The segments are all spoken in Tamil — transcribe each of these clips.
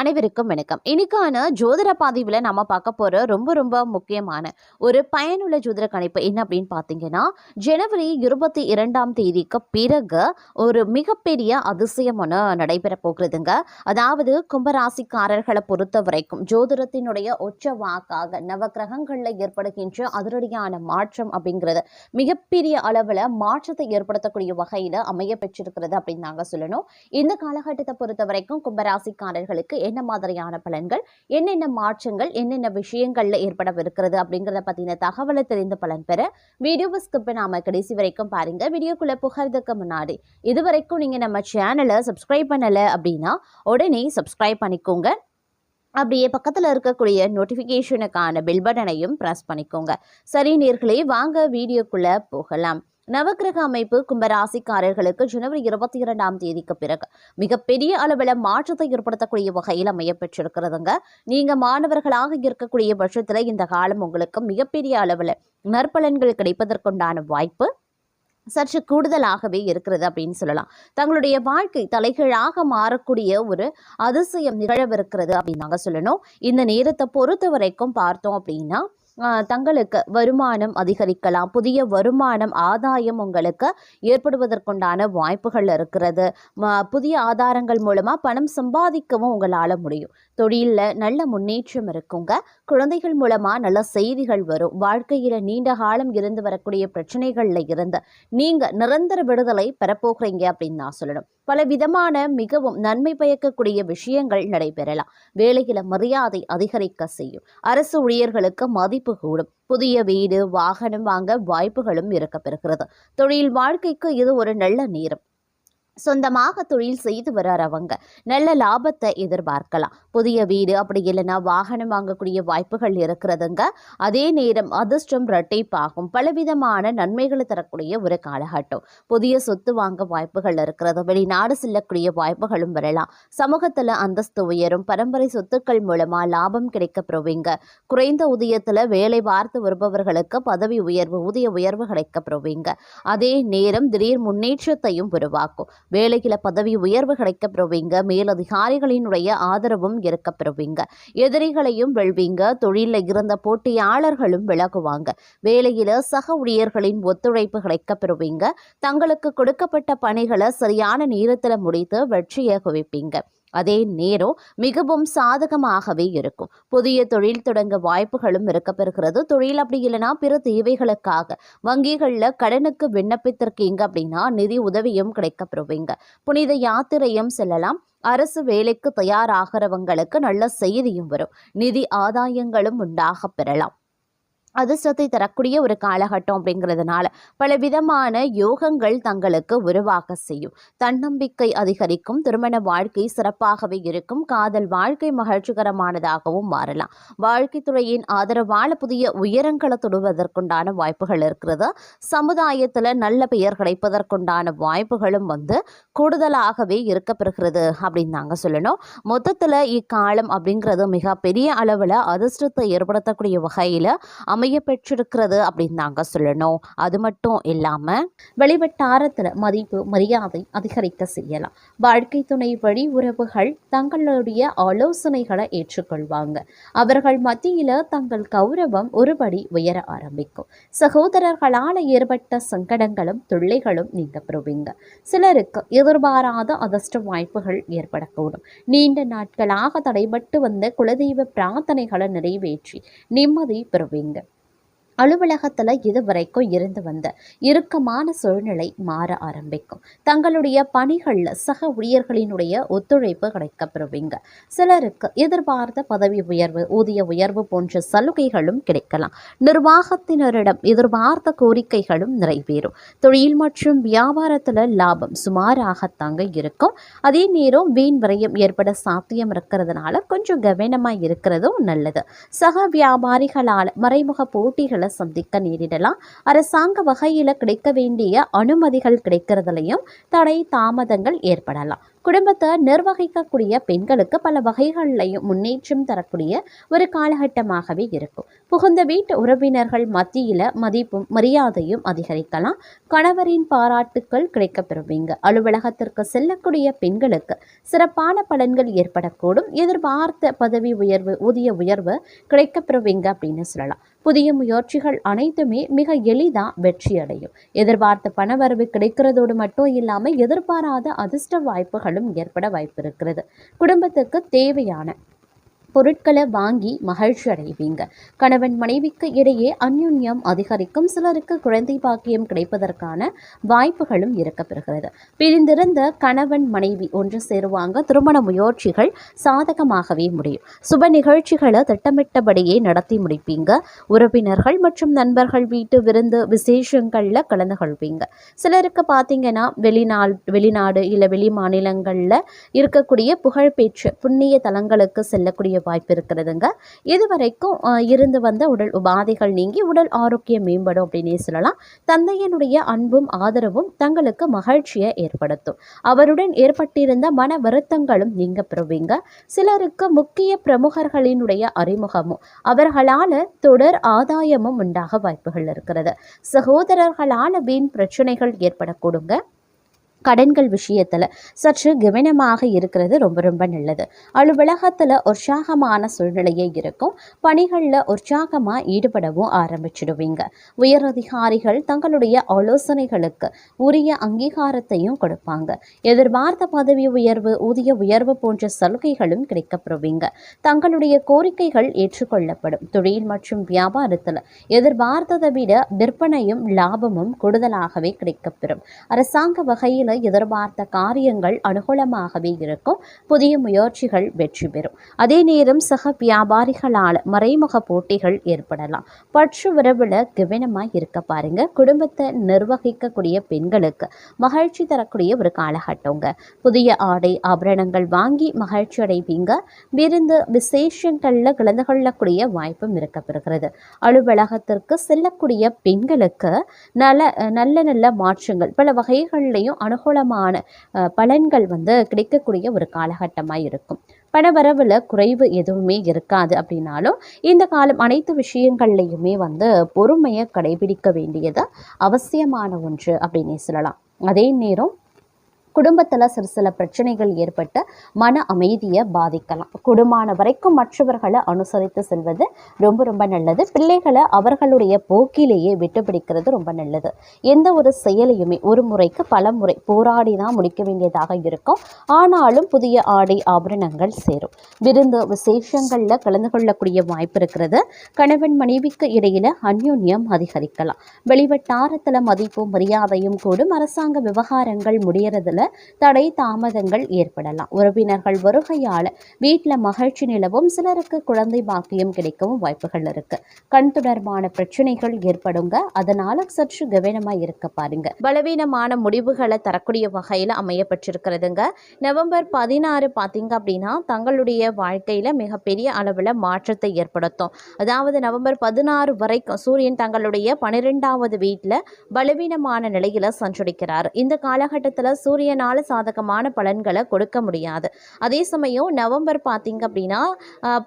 அனைவருக்கும் வணக்கம். இன்னைக்கான ஜோதிட பாதிவில் நம்ம பார்க்க போகிற ரொம்ப ரொம்ப முக்கியமான ஒரு பயனுள்ள ஜோதிட கணிப்பு என்ன அப்படின்னு பார்த்தீங்கன்னா ஜனவரி இருபத்தி இரண்டாம் தேதிக்கு பிறகு ஒரு மிகப்பெரிய அதிசயம் ஒன்று நடைபெற போகிறதுங்க. அதாவது கும்பராசிக்காரர்களை பொறுத்த வரைக்கும் ஜோதிடத்தினுடைய உச்ச வாக்காக நவகிரகங்களில் ஏற்படுகின்ற அதிரடியான மாற்றம் அப்படிங்கிறது மிகப்பெரிய அளவில் மாற்றத்தை ஏற்படுத்தக்கூடிய வகையில் அமைய பெற்றிருக்கிறது அப்படின்னு நாங்கள் சொல்லணும். இந்த காலகட்டத்தை பொறுத்த வரைக்கும் கும்பராசிக்காரர்களுக்கு என்ன மாதிரியான பலன்கள் என்னென்ன மாற்றங்கள் என்னென்ன விஷயங்கள்ல ஏற்படவிருக்கிறது அப்படிங்கிறத பற்றின தகவலை தெரிந்து பலன் பெற வீடியோவை ஸ்கிப் நாம கடைசி வரைக்கும் பாருங்கள் வீடியோக்குள்ளே புகழ்றதுக்கு முன்னாடி இது வரைக்கும் நீங்கள் நம்ம சேனலை சப்ஸ்கிரைப் பண்ணல அப்படின்னா உடனே சப்ஸ்கிரைப் பண்ணிக்கோங்க. அப்படியே பக்கத்தில் இருக்கக்கூடிய நோட்டிஃபிகேஷனுக்கான பெல் பட்டனையும் ப்ரெஸ் பண்ணிக்கோங்க. சரி நேர்களே வாங்க வீடியோக்குள்ளே போகலாம். நவக்கிரக அமைப்பு கும்பராசிக்காரர்களுக்கு ஜனவரி இருபத்தி இரண்டாம் தேதிக்கு பிறகு மிகப்பெரிய அளவில் மாற்றத்தை ஏற்படுத்தக்கூடிய வகையில் அமையப்பெற்றிருக்கிறதுங்க. நீங்க மாணவர்களாக இருக்கக்கூடிய பட்சத்தில் இந்த காலம் உங்களுக்கு மிகப்பெரிய அளவில் நற்பலன்கள் கிடைப்பதற்குண்டான வாய்ப்பு சற்று கூடுதலாகவே இருக்கிறது அப்படின்னு சொல்லலாம். தங்களுடைய வாழ்க்கை தலைகீழாக மாறக்கூடிய ஒரு அதிசயம் நிகழவிருக்கிறது அப்படின்னு நாங்கள் சொல்லணும். இந்த நேரத்தை பொறுத்த வரைக்கும் பார்த்தோம் அப்படின்னா தங்களுக்கு வருமானம் அதிகரிக்கலாம். புதிய வருமானம் ஆதாயம் உங்களுக்கு ஏற்படுவதற்குண்டான வாய்ப்புகள் இருக்கிறது. புதிய ஆதாரங்கள் மூலமாக பணம் சம்பாதிக்கவும் உங்களால் முடியும். தொழிலில் நல்ல முன்னேற்றம் இருக்குங்க. குழந்தைகள் மூலமா நல்ல செய்திகள் வரும். வாழ்க்கையில் நீண்ட காலம் இருந்து வரக்கூடிய பிரச்சனைகள்ல இருந்து நீங்க நிரந்தர விடுதலை பெறப்போகிறீங்க அப்படின்னு நான் சொல்லணும். பல விதமான மிகவும் நன்மை பயக்கக்கூடிய விஷயங்கள் நடைபெறலாம். வேலையில மரியாதை அதிகரிக்க செய்யும். அரசு ஊழியர்களுக்கு மதிப்பு கூடும். புதிய வீடு வாகனம் வாங்க வாய்ப்புகளும் இருக்கப்பெறுகிறது. தொழில் வாழ்க்கைக்கு இது ஒரு நல்ல நேரம். சொந்தமாக தொழில் செய்து வர்றவங்க நல்ல லாபத்தை எதிர்பார்க்கலாம். புதிய வீடு அப்படி இல்லைன்னா வாகனம் வாங்கக்கூடிய வாய்ப்புகள் இருக்கிறதுங்க. அதே நேரம் அதிர்ஷ்டம் இரட்டைப்பாகும் பலவிதமான நன்மைகளை தரக்கூடிய ஒரு காலகட்டம். புதிய சொத்து வாங்க வாய்ப்புகள் இருக்கிறது. வெளிநாடு செல்லக்கூடிய வாய்ப்புகளும் வரலாம். சமூகத்தில் அந்தஸ்து உயரும். பரம்பரை சொத்துக்கள் மூலமா லாபம் கிடைக்க பெறுவீங்க குறைந்த ஊதியத்தில் வேலை பார்த்து வருபவர்களுக்கு பதவி உயர்வு ஊதிய உயர்வு கிடைக்க பெறுவீங்க அதே நேரம் திடீர் முன்னேற்றத்தையும் உருவாக்கும். வேலையில பதவி உயர்வு கிடைக்கப்பெறுவீங்க. மேலதிகாரிகளினுடைய ஆதரவும் இருக்கப்பெறுவீங்க எதிரிகளையும் வெல்வீங்க. தொழிலில் இருந்த போட்டியாளர்களும் விலகுவாங்க. வேலையில சக ஊழியர்களின் ஒத்துழைப்பு கிடைக்கப்பெறுவீங்க. தங்களுக்கு கொடுக்கப்பட்ட பணிகளை சரியான நேரத்தில் முடித்து வெற்றியை குவிப்பீங்க அதே நேரம் மிகவும் சாதகமாகவே இருக்கும். புதிய தொழில் தொடங்க வாய்ப்புகளும் இருக்கப்பெறுகிறது. தொழில் அப்படி இல்லைன்னா பிற தேவைகளுக்காக. வங்கிகளில் கடனுக்கு விண்ணப்பித்திருக்கீங்க அப்படின்னா நிதி உதவியும் கிடைக்கப்பெறுவீங்க. புனித யாத்திரையும் செல்லலாம். அரசு வேலைக்கு தயாராகிறவங்களுக்கு நல்ல செய்தியும் வரும். நிதி ஆதாயங்களும் உண்டாக பெறலாம். அதிர்ஷ்டத்தை தரக்கூடிய ஒரு காலகட்டம் அப்படிங்கிறதுனால பல விதமான யோகங்கள் தங்களுக்கு உருவாக செய்யும். தன்னம்பிக்கை அதிகரிக்கும் திருமண வாழ்க்கை சிறப்பாகவே இருக்கும் காதல் வாழ்க்கை மகிழ்ச்சிகரமானதாகவும் மாறலாம். வாழ்க்கை துறையின் ஆதரவால புதிய உயரங்களை தொடுவதற்குண்டான வாய்ப்புகள் இருக்கிறது. சமுதாயத்தில் நல்ல பெயர் கிடைப்பதற்குண்டான வாய்ப்புகளும் வந்து கூடுதலாகவே இருக்கப்பெறுகிறது அப்படின்னு நாங்கள் சொல்லணும். மொத்தத்தில் இக்காலம் அப்படிங்கிறது மிக பெரிய அளவில் அதிர்ஷ்டத்தை ஏற்படுத்தக்கூடிய வகையில் அமைய பெற்றிருக்கிறது அப்படின்னு நாங்கள் சொல்லணும். அது மட்டும் இல்லாமல் வெளிவட்டாரத்தில் மதிப்பு மரியாதை அதிகரிக்க செய்யலாம். வாழ்க்கை துணை வழி உறவுகள் தங்களுடைய ஆலோசனைகளை ஏற்றுக்கொள்வாங்க. அவர்கள் மத்தியில் தங்கள் கௌரவம் ஒருபடி உயர ஆரம்பிக்கும். சகோதரர்களால் ஏற்பட்ட சங்கடங்களும் தொல்லைகளும் நீங்க பெறுவீங்க சிலருக்கு எதிர்பாராத அதிர்ஷ்ட வாய்ப்புகள் ஏற்படக்கூடும். நீண்ட நாட்களாக தடைபட்டு வந்த குலதெய்வ பிரார்த்தனைகளை நிறைவேற்றி நிம்மதி பெறுவீங்க. அலுவலகத்தில் இதுவரைக்கும் இருந்து வந்த இறுக்கமான சூழ்நிலை மாற ஆரம்பிக்கும். தங்களுடைய பணிகளில் சக ஊழியர்களினுடைய ஒத்துழைப்பு கிடைக்கப் பெறுவீங்க சிலருக்கு எதிர்பார்த்த பதவி உயர்வு ஊதிய உயர்வு போன்ற சலுகைகளும் கிடைக்கலாம். நிர்வாகத்தினரிடம் எதிர்பார்த்த கோரிக்கைகளும் நிறைவேறும். தொழில் மற்றும் வியாபாரத்தில் லாபம் சுமாராகத்தாங்க இருக்கும். அதே நேரம் வீண் விரயம் ஏற்பட சாத்தியம் இருக்கிறதுனால கொஞ்சம் கவனமாக இருக்கிறதும் நல்லது. சக வியாபாரிகளால் மறைமுக போட்டிகளை சந்திக்க நேரிடலாம். அரசாங்க வகையில் கிடைக்க வேண்டிய அனுமதிகள் கிடைக்கிறதுலையும் தடை தாமதங்கள் ஏற்படலாம். குடும்பத்தை நிர்வகிக்கக்கூடிய பெண்களுக்கு பல வகைகள்லையும் முன்னேற்றம் தரக்கூடிய ஒரு காலகட்டமாகவே இருக்கும். புகுந்த வீட்டு உறவினர்கள் மத்தியில் மதிப்பும் மரியாதையும் அதிகரிக்கலாம். கணவரின் பாராட்டுக்கள் கிடைக்க பெறுவீங்க அலுவலகத்திற்கு செல்லக்கூடிய பெண்களுக்கு சிறப்பான பலன்கள் ஏற்படக்கூடும். எதிர்பார்த்த பதவி உயர்வு ஊதிய உயர்வு கிடைக்க பெறுவீங்க அப்படின்னு சொல்லலாம். புதிய முயற்சிகள் அனைத்துமே மிக எளிதாக வெற்றியடையும். எதிர்பார்த்த பணவரவு கிடைக்கிறதோடு மட்டும் இல்லாமல் எதிர்பாராத அதிர்ஷ்ட வாய்ப்புகளும் ஏற்பட வாய்ப்பு இருக்கிறது குடும்பத்துக்கு தேவையான பொருட்களை வாங்கி மகிழ்ச்சி அடைவீங்க. கணவன் மனைவிக்கு இடையே அந்யுன்யம் அதிகரிக்கும் சிலருக்கு குழந்தை பாக்கியம் கிடைப்பதற்கான வாய்ப்புகளும் இருக்கப்பெறுகிறது. பிரிந்திருந்த கணவன் மனைவி ஒன்று சேருவாங்க. திருமண முயற்சிகள் சாதகமாகவே முடியும். சுப நிகழ்ச்சிகளை திட்டமிட்டபடியே நடத்தி முடிப்பீங்க. உறவினர்கள் மற்றும் நண்பர்கள் வீட்டு விருந்து விசேஷங்களில் கலந்து கொள்வீங்க. சிலருக்கு பார்த்தீங்கன்னா வெளிநாள் வெளிநாடு இல்லை வெளி மாநிலங்களில் இருக்கக்கூடிய புகழ்பெற்ற புண்ணிய தலங்களுக்கு செல்லக்கூடிய வாய்ப்பு இருக்கிறதுங்க. இதுவரைக்கும் இருந்து வந்த உடல் உபாதைகள் நீங்கி உடல் ஆரோக்கியம் மேம்படும் அப்படின்னே சொல்லலாம். தந்தையினுடைய அன்பும் ஆதரவும் தங்களுக்கு மகிழ்ச்சியை ஏற்படுத்தும். அவருடன் ஏற்பட்டிருந்த மன வருத்தங்களும் நீங்க பெறுவீங்க. சிலருக்கு முக்கிய பிரமுகர்களினுடைய அறிமுகமும் அவர்களால தொடர் ஆதாயமும் உண்டாக வாய்ப்புகள் இருக்கிறது. சகோதரர்களால வீண் பிரச்சனைகள் ஏற்படக்கூடுங்க. கடன்கள் விஷயத்தில் சற்று கவனமாக இருக்கிறது ரொம்ப ரொம்ப நல்லது. அலுவலகத்தில் உற்சாகமான சூழ்நிலையே இருக்கும். பணிகளில் உற்சாகமாக ஈடுபடவும் ஆரம்பிச்சிடுவீங்க. உயரதிகாரிகள் தங்களுடைய ஆலோசனைகளுக்கு உரிய அங்கீகாரத்தையும் கொடுப்பாங்க. எதிர்பார்த்த பதவி உயர்வு ஊதிய உயர்வு போன்ற சலுகைகளும் கிடைக்கப்பெறுவீங்க. தங்களுடைய கோரிக்கைகள் ஏற்றுக்கொள்ளப்படும். தொழில் மற்றும் வியாபாரத்தில் எதிர்பார்த்ததை விட விற்பனையும் லாபமும் கூடுதலாகவே கிடைக்கப்பெறும். அரசாங்க வகையில் எதிர்பார்த்த காரியங்கள் அனுகூலமாகவே இருக்கும். புதிய முயற்சிகள் வெற்றி பெறும். அதே நேரம் சக வியாபாரிகளால் மறைமுக போட்டிகள் ஏற்படலாம். பற்று உறவில் கவனமாக இருக்க பாருங்க. குடும்பத்தை நிர்வகிக்கக்கூடிய பெண்களுக்கு மகிழ்ச்சி தரக்கூடிய ஒரு காலகட்டங்க. புதிய ஆடை ஆபரணங்கள் வாங்கி மகிழ்ச்சி அடைவீங்க. விருந்து விசேஷங்களில் கலந்து கொள்ளக்கூடிய வாய்ப்பும் இருக்கப்பெறுகிறது. அலுவலகத்திற்கு செல்லக்கூடிய பெண்களுக்கு நல்ல நல்ல நல்ல மாற்றங்கள் பல வகைகள்லையும் அனுகூலமான பலன்கள் வந்து கிடைக்கக்கூடிய ஒரு காலகட்டமாக இருக்கும். பணவரவில் குறைவு எதுவுமே இருக்காது அப்படின்னாலும் இந்த காலம் அனைத்து விஷயங்கள்லையுமே வந்து பொறுமையை கடைபிடிக்க வேண்டியது அவசியமான ஒன்று அப்படின்னே சொல்லலாம். அதே நேரம் குடும்பத்தில் சிறு சில பிரச்சனைகள் ஏற்பட்டு மன அமைதியை பாதிக்கலாம். குடும்பமான வரைக்கும் மற்றவர்களை அனுசரித்து செல்வது ரொம்ப ரொம்ப நல்லது. பிள்ளைகளை அவர்களுடைய போக்கிலேயே விட்டு பிடிக்கிறது ரொம்ப நல்லது. எந்த ஒரு செயலையுமே ஒரு முறைக்கு பல முறை போராடி தான் முடிக்க வேண்டியதாக இருக்கும். ஆனாலும் புதிய ஆடை ஆபரணங்கள் சேரும். விருந்து விசேஷங்களில் கலந்து கொள்ளக்கூடிய வாய்ப்பு இருக்கிறது. கணவன் மனைவிக்கு இடையில அந்யோன்யம் அதிகரிக்கலாம். வெளிவட்டாரத்தில் மதிப்பும் மரியாதையும் கூடும். அரசாங்க விவகாரங்கள் முடியறதுல தடை தாமதங்கள் ஏற்படலாம். உறவினர்கள் வருகையால் வீட்டில் மகிழ்ச்சி நிலவும் சிலருக்கு குழந்தை பாக்கியம் கிடைக்கவும் வாய்ப்புகள் இருக்கு. கண் தொடர்பான பிரச்சனைகள் ஏற்படுங்க. அதனால சற்று கவனமா இருக்க பாருங்க. பலவீனமான முடிவுகளை தரக்கூடிய வகையில் அமையப்பட்டிருக்கிறதுங்க. நவம்பர் பதினாறு பார்த்தீங்க அப்படின்னா தங்களுடைய வாழ்க்கையில மிகப்பெரிய அளவில் மாற்றத்தை ஏற்படுத்தும். அதாவது நவம்பர் பதினாறு வரைக்கும் சூரியன் தங்களுடைய பன்னிரெண்டாவது வீட்டில் பலவீனமான நிலையில சஞ்சரிக்கிறார். இந்த காலகட்டத்தில் சூரியனால சாதகமான பலன்களை கொடுக்க முடியாது. அதே சமயம் நவம்பர் பார்த்திங்க அப்படின்னா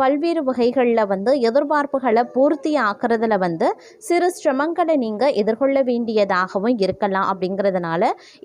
பல்வேறு வகைகளில் வந்து எதிர்பார்ப்புகளை பூர்த்தி ஆக்குறதுல வந்து சிறு சிரமங்களை நீங்கள் எதிர்கொள்ள வேண்டியதாகவும் இருக்கலாம் அப்படிங்கிறதுனால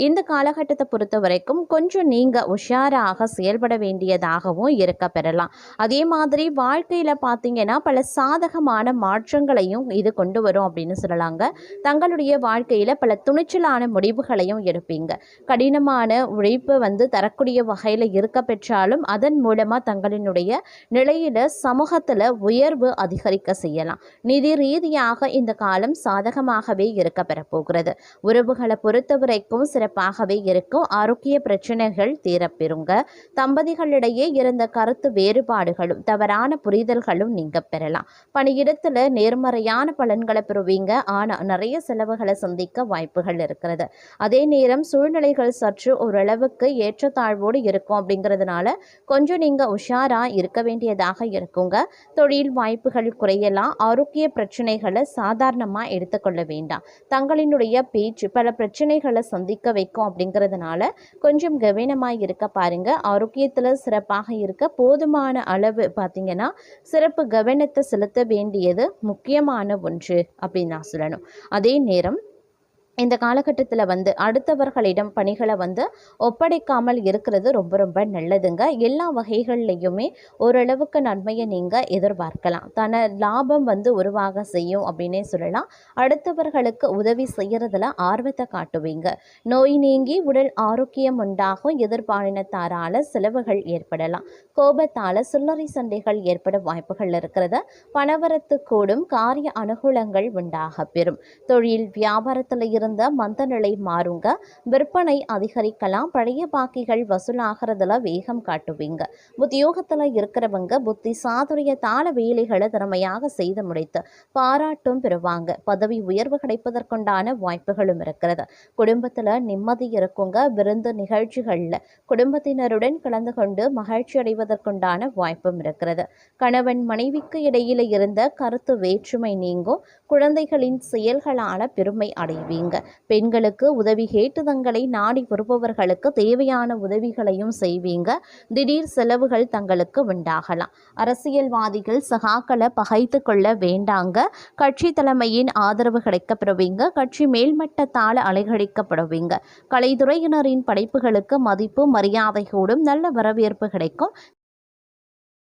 இந்த காலகட்டத்தை பொறுத்த வரைக்கும் கொஞ்சம் நீங்கள் உஷாராக செயல்பட வேண்டியதாகவும் இருக்க பெறலாம். அதே மாதிரி வாழ்க்கையில் பார்த்தீங்கன்னா பல சாதகமான மாற்றங்களையும் இது கொண்டு வரும் அப்படின்னு சொல்லலாங்க. தங்களுடைய வாழ்க்கையில் பல துணிச்சலான முடிவுகளையும் எடுப்பீங்க. கடினமான உழைப்பு வந்து தரக்கூடிய வகையில் இருக்க பெற்றாலும் அதன் மூலமாக தங்களினுடைய நிலையில் சமூகத்தில் உயர்வு அதிகரிக்க செய்யலாம். நிதி ரீதியாக இந்த காலம் சாதகமாகவே இருக்க பெறப்போகிறது உறவுகளை பொறுத்த வரைக்கும் சிறப்பாகவே இருக்கும். ஆரோக்கிய பிரச்சனைகள் தீரப்பெறுங்க. தம்பதிகளிடையே இருந்த கருத்து வேறுபாடுகளும் தவறான புரிதல்களும் நீங்க பெறலாம். பணியிடத்தில் நேர்மறையான பலன்களை பெறுவீங்க. ஆனால் நிறைய செலவுகளை சந்திக்க வாய்ப்புகள் இருக்கிறது. அதே நேரம் சூழ்நிலைகள் சற்று ஓரளவுக்கு ஏற்றத்தாழ்வோடு இருக்கும் அப்படிங்கிறதுனால கொஞ்சம் நீங்கள் உஷாராக இருக்க வேண்டியதாக இருக்குங்க. தொழில் வாய்ப்புகள் குறையலாம். ஆரோக்கிய பிரச்சனைகளை சாதாரணமாக எடுத்துக்கொள்ள வேண்டாம். தங்களினுடைய பேச்சு பல பிரச்சனைகளை சந்திக்க வைக்கும் அப்படிங்கிறதுனால கொஞ்சம் கவனமாக இருக்க பாருங்கள் ஆரோக்கியத்தில் சிறப்பாக இருக்க போதுமான அளவு பார்த்தீங்கன்னா சிறப்பு கவனத்தை செலுத்த வேண்டியது முக்கியமான ஒன்று அப்படின்னு நான் சொல்லணும். அதே நேரம் இந்த காலகட்டத்தில் வந்து அடுத்தவர்களிடம் பணிகளை வந்து ஒப்படைக்காமல் இருக்கிறது ரொம்ப ரொம்ப நல்லதுங்க. எல்லா வகைகள்லையுமே ஓரளவுக்கு நன்மையை நீங்கள் எதிர்பார்க்கலாம். தன லாபம் வந்து உருவாக செய்யும் அப்படின்னே சொல்லலாம். அடுத்தவர்களுக்கு உதவி செய்கிறதுல ஆர்வத்தை காட்டுவீங்க. நோய் நீங்கி உடல் ஆரோக்கியம் உண்டாகும். எதிர்பாலினத்தாரால செலவுகள் ஏற்படலாம். கோபத்தால் சில்லறை சண்டைகள் ஏற்பட வாய்ப்புகள் இருக்கிறத பணவரத்து கூடும். காரிய அனுகூலங்கள் உண்டாக பெறும். தொழில் வியாபாரத்தில் இரு மந்த நிலை மாறுங்க. விற்பனை அதிகரிக்கலாம். பழைய பாக்கிகள் வசூலாகிறதுல வேகம் காட்டுவீங்க. உத்தியோகத்தில் இருக்கிறவங்க புத்தி சாதுரிய தாள வேலைகளை திறமையாக செய்து முடித்து பாராட்டும் பெறுவாங்க. பதவி உயர்வு கிடைப்பதற்குண்டான வாய்ப்புகளும் இருக்கிறது. குடும்பத்தில் நிம்மதி இருக்குங்க. விருந்து நிகழ்ச்சிகளில் குடும்பத்தினருடன் கலந்து கொண்டு மகிழ்ச்சி அடைவதற்குண்டான வாய்ப்பும் இருக்கிறது. கணவன் மனைவிக்கு இடையில இருந்த கருத்து வேற்றுமை நீங்கும். குழந்தைகளின் செயல்களால பெருமை அடைவீங்க. பெண்களுக்கு உதவி கேட்டு தங்களை நாடி வருபவர்களுக்கு தேவையான உதவிகளையும் செய்வீங்க. திடீர் செலவுகள் தங்களுக்கு உண்டாகலாம். அரசியல்வாதிகள் சகாக்களை பகைத்து கொள்ள வேண்டாங்க. கட்சி தலைமையின் ஆதரவு கிடைக்கப்படுவீங்க கட்சி மேல்மட்டத்தால் அலைகழிக்கப்படுவீங்க. கலைத்துறையினரின் படைப்புகளுக்கு மதிப்பு மரியாதை கூடும் நல்ல வரவேற்பு கிடைக்கும்.